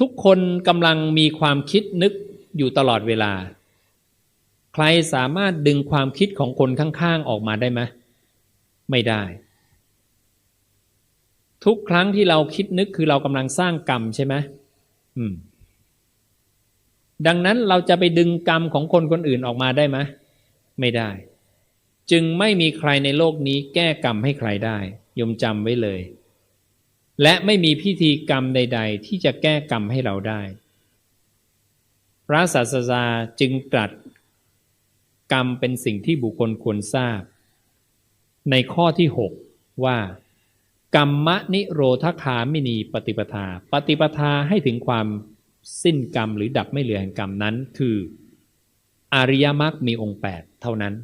ทุกคนกำลังมีความคิดนึกอยู่ตลอดเวลา ใครสามารถดึงความคิดของคนข้างๆออกมาได้ไหมไม่ได้ ทุกครั้งที่เราคิดนึกคือเรากำลังสร้างกรรมใช่ไหมอืม ดังนั้นเราจะไปดึงกรรมของคนคนอื่นออกมาได้ไหมไม่ได้ จึงไม่มีใครในโลกนี้แก้กรรมให้ใครได้ ยมจำไว้เลย และไม่มีพิธีกรรมใด ๆ ที่จะแก้กรรมให้เราได้ พระศาสดาจึงตรัส กรรมเป็นสิ่งที่บุคคลควรทราบ ในข้อที่ 6 ว่า กรรมนิโรธคามินีปฏิปทา ปฏิปทาให้ถึงความสิ้นกรรมหรือดับไม่เหลือแห่งกรรมนั้นคือ อริยมรรคมีองค์ 8 เท่านั้น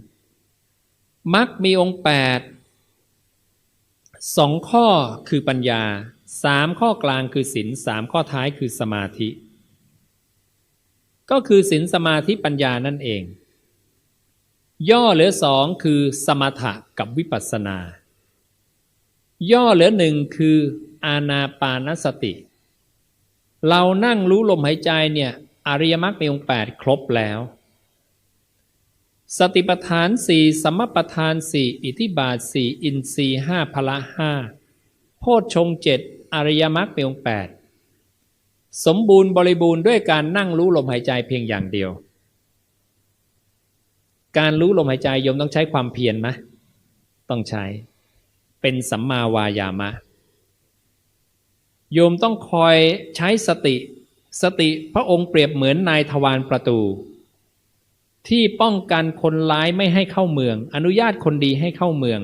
มรรคมีองค์ 8 สองข้อคือปัญญา สามข้อกลางคือศีลสามข้อท้ายคือสมาธิ ก็คือศีลสมาธิปัญญานั่นเอง ย่อเหลือสองคือสมถะกับวิปัสสนา ย่อเหลือหนึ่งคืออาณาปานสติ เรานั่งรู้ลมหายใจเนี่ยอริยมรรคมีองค์แปดครบแล้ว สติปัฏฐานสี่สมปัฏฐานสี่อิทิบาทสี่อินทรีห้าพละห้าโพชฌงเจ็ด อริยมรรคมีองค์แปดสมบูรณ์บริบูรณ์ด้วยการนั่งรู้ลมหายใจเพียงอย่างเดียว การรู้ลมหายใจโยมต้องใช้ความเพียรไหมต้องใช้ เป็นสัมมาวายามะ โยมต้องคอยใช้สติ สติพระองค์เปรียบเหมือนนายทวารประตู ที่ป้องกันคนร้ายไม่ให้เข้าเมือง อนุญาตคนดีให้เข้าเมือง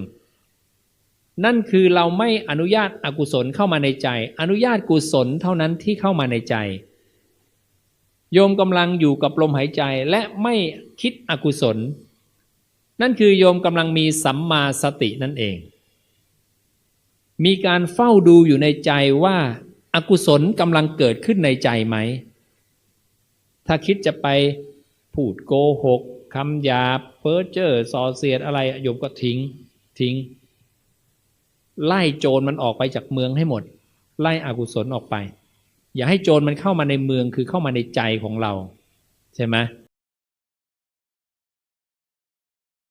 นั่นคือเราไม่อนุญาตอกุศลเข้ามาในใจ อนุญาตกุศลเท่านั้นที่เข้ามาในใจ โยมกำลังอยู่กับลมหายใจและไม่คิดอกุศล นั่นคือโยมกำลังมีสัมมาสตินั่นเอง มีการเฝ้าดูอยู่ในใจว่าอากุศลกำลังเกิดขึ้นในใจไหม ถ้าคิดจะไปพูดโกหกคำหยาบเพ้อเจ้อส่อเสียดอะไรโยมก็ทิ้งทิ้ง ไล่โจรมันออกไปจากเมืองให้หมด ไล่อกุศลออกไป อย่าให้โจรมันเข้ามาในเมืองคือเข้ามาในใจของเรา ใช่ไหม